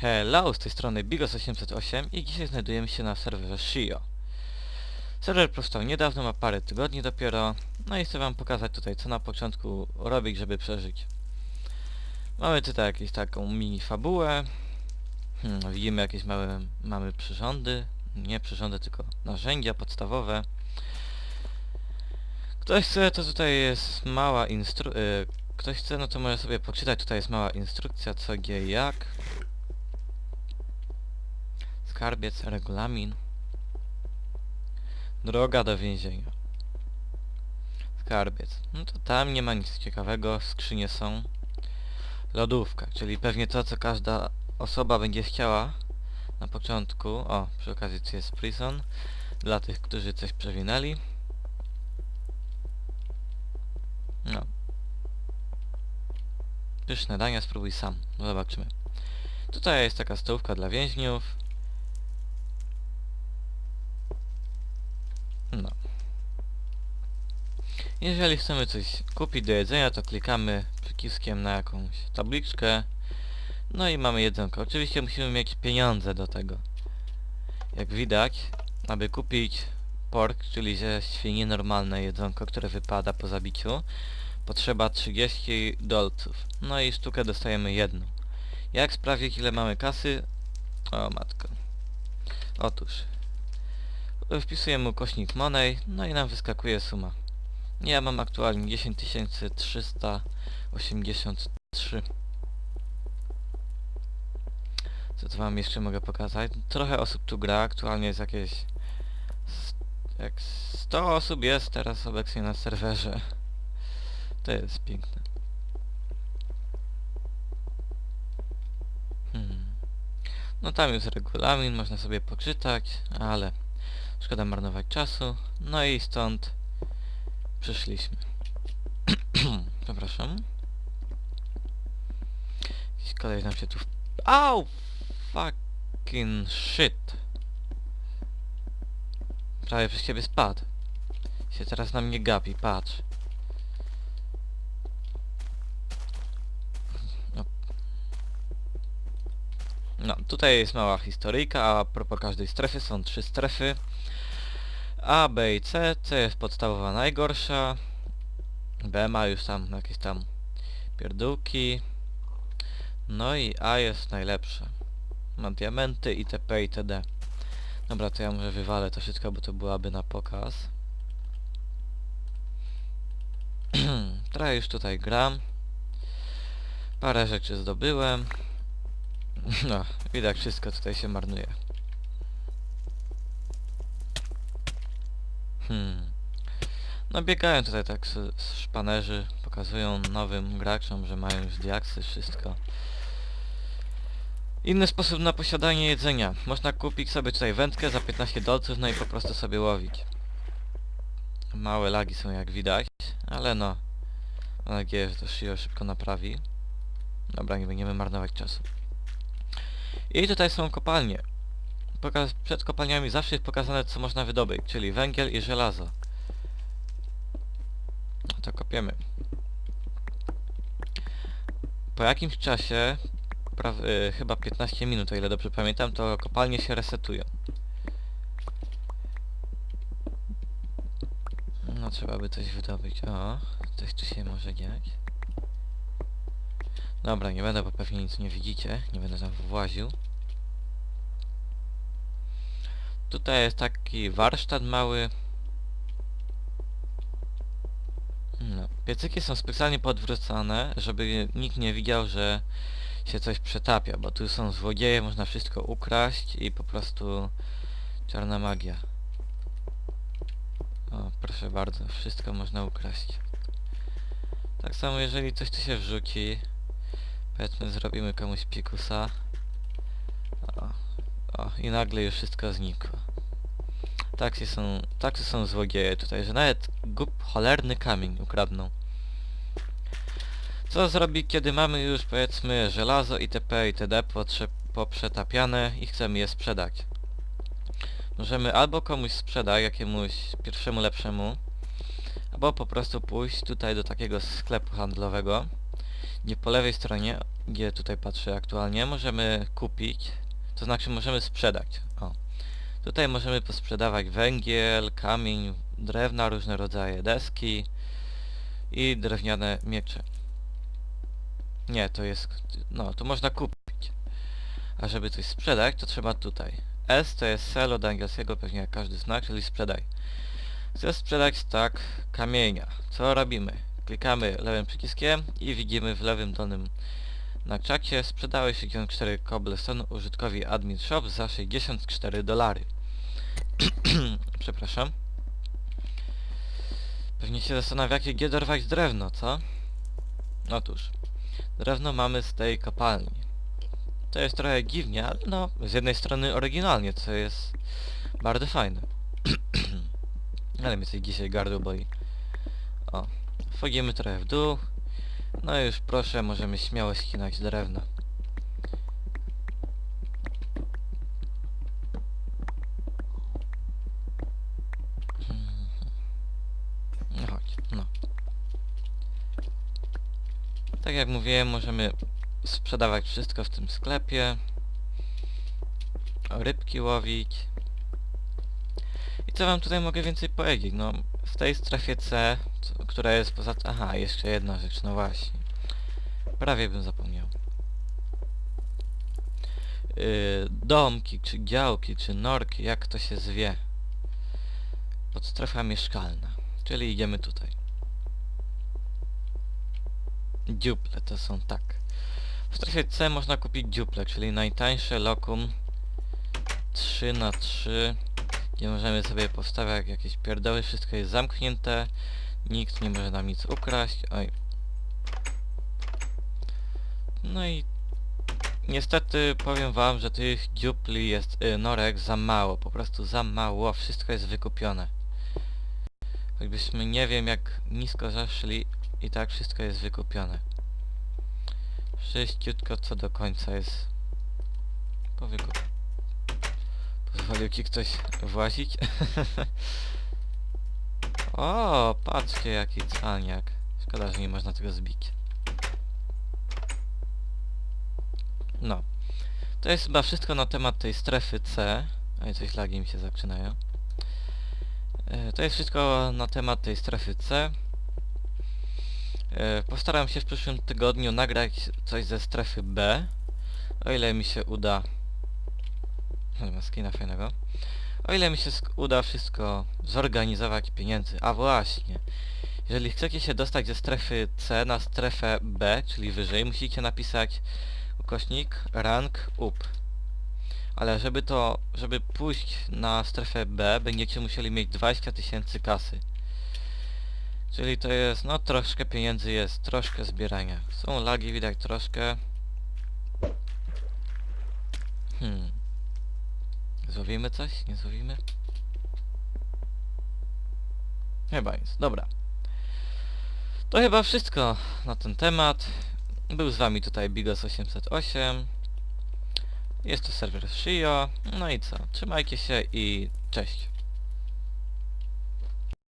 Hello, z tej strony Bigos808 i dzisiaj znajdujemy się na serwerze Shio. Serwer powstał niedawno, ma parę tygodni dopiero, no i chcę wam pokazać tutaj co na początku robić, żeby przeżyć. Mamy tutaj jakąś taką mini fabułę, hmm, widzimy jakieś małe, mamy przyrządy, nie przyrządy, tylko narzędzia podstawowe. Ktoś chce, to tutaj jest mała instru... y, ktoś chce, no to może sobie poczytać, tutaj jest mała instrukcja co, gdzie, jak. Skarbiec, regulamin. Droga do więzienia. Skarbiec. No to tam nie ma nic ciekawego, skrzynie są. Lodówka, czyli pewnie to, co każda osoba będzie chciała na początku. O, przy okazji tu jest prison. Dla tych, którzy coś przewinęli. No. Pyszne dania, spróbuj sam. No zobaczymy. Tutaj jest taka stołówka dla więźniów. No. Jeżeli chcemy coś kupić do jedzenia, to klikamy przyciskiem na jakąś tabliczkę. No i mamy jedzonko. Oczywiście musimy mieć pieniądze do tego. Jak widać, aby kupić pork, czyli ze świni normalne jedzonko, które wypada po zabiciu, potrzeba 30 dolców. No i sztukę dostajemy jedną. Jak sprawdzić ile mamy kasy? O matko. Otóż wpisujemy ukośnik Money, no i nam wyskakuje suma. Ja mam aktualnie 10 383. Co to wam jeszcze mogę pokazać? Trochę osób tu gra, aktualnie jest jakieś... Jak 100 osób jest teraz obecnie na serwerze. To jest piękne. Hmm. No tam jest regulamin, można sobie poczytać, ale szkoda marnować czasu. No i stąd przyszliśmy. Przepraszam. Jakiś koleś nam się tu... w- Au! Fucking shit. Prawie przez ciebie spadł. Się teraz na mnie gapi, patrz. No. No, tutaj jest mała historyjka, a propos każdej strefy są trzy strefy. A, B i C. C jest podstawowa najgorsza. B ma już tam jakieś tam pierdółki. No i A jest najlepsza. Ma diamenty itp. itd. Dobra, to ja może wywalę to wszystko, bo to byłaby na pokaz. Trochę już tutaj gram. Parę rzeczy zdobyłem. No, widać wszystko tutaj się marnuje. Hmm. No biegają tutaj tak s- s- szpanerzy, pokazują nowym graczom, że mają już diaksy, wszystko. Inny sposób na posiadanie jedzenia. Można kupić sobie tutaj wędkę za 15 dolców, no i po prostu sobie łowić. Małe lagi są jak widać, ale no. Mam nadzieję, że to Shio szybko naprawi. Dobra, nie będziemy marnować czasu. I tutaj są kopalnie. Pokaz przed kopalniami zawsze jest pokazane co można wydobyć, czyli węgiel i żelazo. No to kopiemy. Po jakimś czasie, y, chyba 15 minut o ile dobrze pamiętam, to kopalnie się resetują. No trzeba by coś wydobyć. O, coś tu się może dziać. Dobra, nie będę, bo pewnie nic nie widzicie. Nie będę tam właził. Tutaj jest taki warsztat mały. No, piecyki są specjalnie podwrócone, żeby nikt nie widział, że się coś przetapia, bo tu są złodzieje, można wszystko ukraść i po prostu czarna magia. O, proszę bardzo, wszystko można ukraść. Tak samo jeżeli coś tu się wrzuci, powiedzmy zrobimy komuś pikusa, o, o, i nagle już wszystko znikło. Taksy są, taksy są złodzieje tutaj, że nawet głup cholerny kamień ukradną. Co zrobić, kiedy mamy już powiedzmy żelazo itp. itd. poprzetapiane i chcemy je sprzedać? Możemy albo komuś sprzedać, jakiemuś pierwszemu lepszemu, albo po prostu pójść tutaj do takiego sklepu handlowego, gdzie po lewej stronie gdzie tutaj patrzę aktualnie, możemy kupić, to znaczy możemy sprzedać. O. Tutaj możemy posprzedawać węgiel, kamień, drewna, różne rodzaje deski i drewniane miecze. Nie, to jest... no, to można kupić. A żeby coś sprzedać, to trzeba tutaj. S to jest sell od angielskiego, pewnie jak każdy znak, czyli sprzedaj. Chcę sprzedać tak kamienia. Co robimy? Klikamy lewym przyciskiem i widzimy w lewym dolnym na czacie sprzedały 64 cobblestone użytkowi admin shop za 64 dolary. Przepraszam. Pewnie się zastanawiacie, gdzie dorwać drewno, co? Otóż, drewno mamy z tej kopalni. To jest trochę dziwnie, ale no, z jednej strony oryginalnie, co jest bardzo fajne. ale mnie coś dzisiaj gardło boi. O, wchodzimy trochę w dół. No już proszę, możemy śmiało ścinać drewno. No chodź, no. Tak jak mówiłem, możemy sprzedawać wszystko w tym sklepie. Rybki łowić. Co wam tutaj mogę więcej powiedzieć? No, w tej strefie C, co, która jest poza... Aha, jeszcze jedna rzecz, no właśnie. Prawie bym zapomniał. Yy, domki, czy działki, czy norki, jak to się zwie. Podstrefa mieszkalna. Czyli idziemy tutaj. Dziuple to są tak. W strefie C można kupić dziuple, czyli najtańsze lokum 3 na 3 gdzie możemy sobie postawiać jakieś pierdoły, wszystko jest zamknięte, nikt nie może nam nic ukraść, oj. No i niestety powiem wam, że tych dziupli jest, y, norek za mało, po prostu za mało, wszystko jest wykupione. Choćbyśmy nie wiem jak nisko zaszli i tak wszystko jest wykupione. Wszyściutko co do końca jest powykupione. Ci ktoś włazić? o, patrzcie jaki cwaniak. Szkoda, że nie można tego zbić. No. To jest chyba wszystko na temat tej strefy C. Oj, coś lagi mi się zaczynają. E, To jest wszystko na temat tej strefy C. E, Postaram się w przyszłym tygodniu nagrać coś ze strefy B. O ile mi się uda ale skina fajnego. O ile mi się uda wszystko zorganizować pieniędzy. A właśnie. Jeżeli chcecie się dostać ze strefy C na strefę B, czyli wyżej, musicie napisać ukośnik rank up. Ale żeby to, żeby pójść na strefę B, będziecie musieli mieć 20 tysięcy kasy. Czyli to jest, no troszkę pieniędzy jest, troszkę zbierania. Są lagi, widać troszkę. Hmm. Złowimy coś? Nie złowimy? Chyba jest. Dobra. To chyba wszystko na ten temat. Był z wami tutaj Bigos808. Jest to serwer Shio. No i co? Trzymajcie się i cześć.